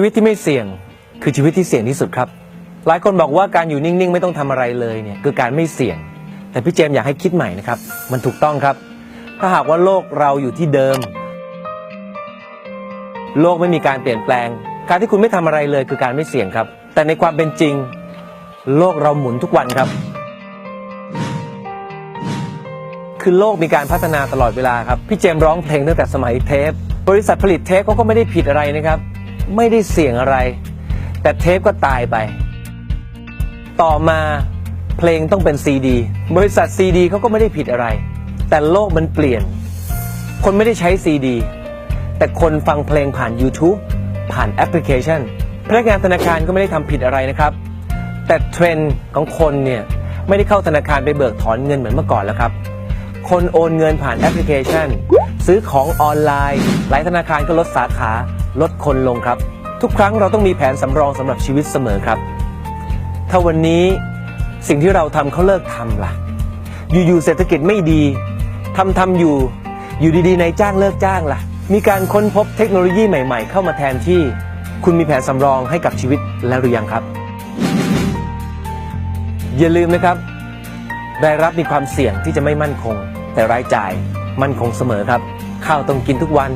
ชีวิตที่ไม่เสี่ยงคือชีวิตที่เสี่ยงที่สุดครับ หลายคนบอกว่าการอยู่นิ่งๆ ไม่ต้องทำอะไรเลยเนี่ยคือการไม่เสี่ยง แต่พี่เจมส์อยากให้คิดใหม่นะครับ มันถูกต้องครับ ถ้าหากว่าโลกเราอยู่ที่เดิม โลกไม่มีการเปลี่ยนแปลง การที่คุณไม่ทำอะไรเลยคือการไม่เสี่ยงครับ แต่ในความเป็นจริง โลกเราหมุนทุกวันครับ คือโลกมีการพัฒนาตลอดเวลาครับพี่เจมส์ร้องเพลงตั้งแต่สมัยเทปบริษัทผลิตเทปเขาก็ไม่ได้ผิดอะไรนะครับ ไม่ได้เสี่ยงอะไร แต่เทปก็ตายไป ต่อมาเพลงต้องเป็นซีดีบริษัทซีดีเขาก็ไม่ได้ผิดอะไร แต่โลกมันเปลี่ยน คนไม่ได้ใช้ซีดีแต่คนฟังเพลงผ่าน YouTube ผ่านแอปพลิเคชันพนักงานธนาคารก็ไม่ได้ทำผิดอะไรนะครับ แต่เทรนด์ของคนเนี่ยไม่ได้เข้าธนาคารไปเบิกถอนเงินเหมือนเมื่อก่อนแล้วครับ คนโอนเงินผ่านแอปพลิเคชัน ซื้อของออนไลน์ หลายธนาคารก็ลดสาขา ลดคนลงครับ ทุกครั้งเราต้องมีแผนสำรองสำหรับชีวิตเสมอครับ ถ้าวันนี้สิ่งที่เราทำเขาเลิกทำล่ะ อยู่ๆเศรษฐกิจไม่ดีทำทำอยู่ อยู่ดีๆนายจ้างเลิกจ้างล่ะ มีการค้นพบเทคโนโลยีใหม่ ๆ เข้ามาแทนที่ คุณมีแผนสำรองให้กับชีวิตแล้วหรือยังครับ อย่าลืมนะครับรายรับมีความเสี่ยงที่จะไม่มั่นคง แต่รายจ่ายมั่นคงเสมอครับ ข้าวต้องกินทุกวัน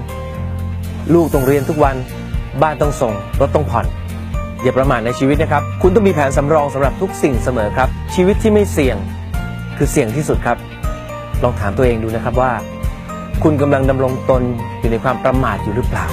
ลูกต้องเรียนทุกวันบ้านต้องส่งรถต้องผ่อน อย่าประมาทในชีวิตนะครับ คุณต้องมีแผนสำรองสำหรับทุกสิ่งเสมอครับ ชีวิตที่ไม่เสี่ยงคือเสี่ยงที่สุดครับ ลองถามตัวเองดูนะครับว่า คุณกำลังดำรงตนอยู่ในความประมาทอยู่หรือเปล่า